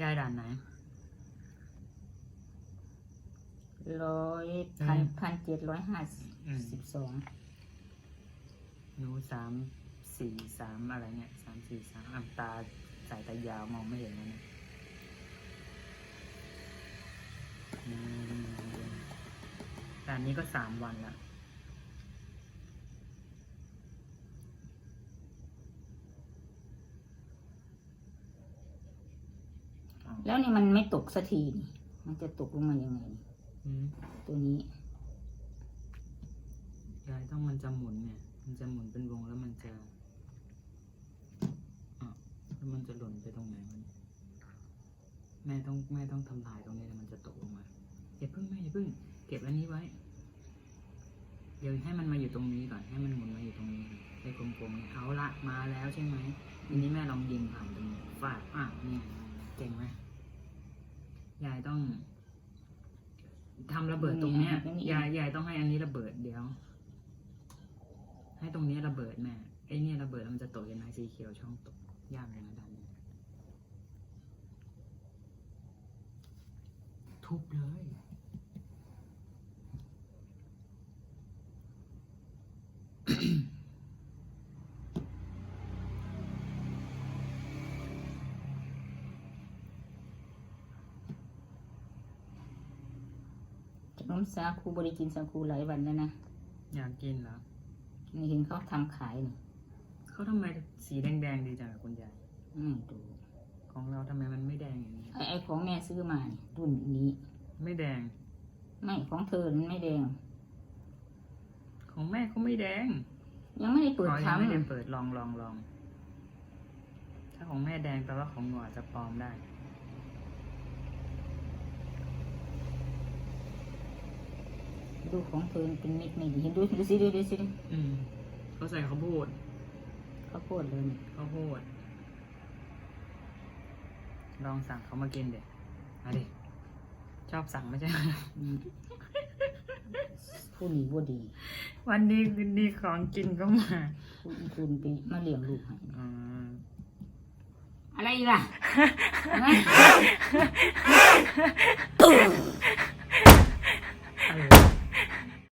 ยายด่านไหน ร้อยพันพันเจ็ดร้อยห้าอืม สิบสองหนูสามสี่สามอะไรเนี่ยสามสี่สามอะตาสายตายาวมองไม่เห็นแล้วเนี่ยอืมด่านนี้ก็สามวันละอ้าว แล้วนี่มันไม่ตกสักทีนี่มันจะตกลงมายังไงนี่อืมตัวนี้ ยายต้องมันจะหมุนเนี่ย มันจะหมุนเป็นวงแล้วมันจะอะแล้วมันจะหล่นไปตรงไหนมันแม่ต้องแม่ต้องทำลายตรงนี้แล้วมันจะตกลงมาอย่าเพิ่งแม่อย่าเพิ่ง เก็บอันนี้ไว้ เดี๋ยวให้มันมาอยู่ตรงนี้ก่อนให้มันหมุนมาอยู่ตรงนี้ก่อนไอ้กลมๆเนี่ยเอาละมาแล้วใช่ไหมทีนี้แม่ลองยิงผ่านตรงนี้ฟาดอะเนี่ยเก่งไหม ยายต้องทำระเบิดตรงเนี้ยยายยายต้องให้อันนี้ระเบิดเดี๋ยว ให้ตรงนี้ระเบิดแม่ไอ้เนี่ยระเบิดแล้วมันจะตกยังไงสีเขียวช่องตกยากเลยนะด้านนี้ทุบเลย นมสาคูบริกินสาคูหลายวันแล้วนะอยากกินเหรอนี่เห็นเขาทำขายนี่เขาทำไมสีแดงๆดีจังอะคุณยายไม่ดูของเราทำไมมันไม่แดงอย่างนี้ไอ้ไอ้ของแม่ซื้อมานี่รุ่นนี้ ไม่แดง ไม่ของเธอมันไม่แดง ของแม่ก็ไม่แดงยังไม่ได้เปิดอ๋อยังทำไม่ได้เปิดลองลองลองถ้าของแม่แดงแปลว่าของหนูอาจจะปลอมได้ ดูของเธอเป็นเม็ดไม่ดีเห็นดูดูสิดูดูสิอืมเขาใส่ข้าวโพดข้าวโพดเลยนี่ข้าวโพด ลองสั่งเขามากินเด็ดมาดิชอบสั่งไม่ใช่เหรออืมผู้นี้บ่ดีวันนี้คืนดีของกินก็มาผู้อีคุณไปมาเลี้ยงลูกให้ อืม อะไรอีกล่ะ ฮะ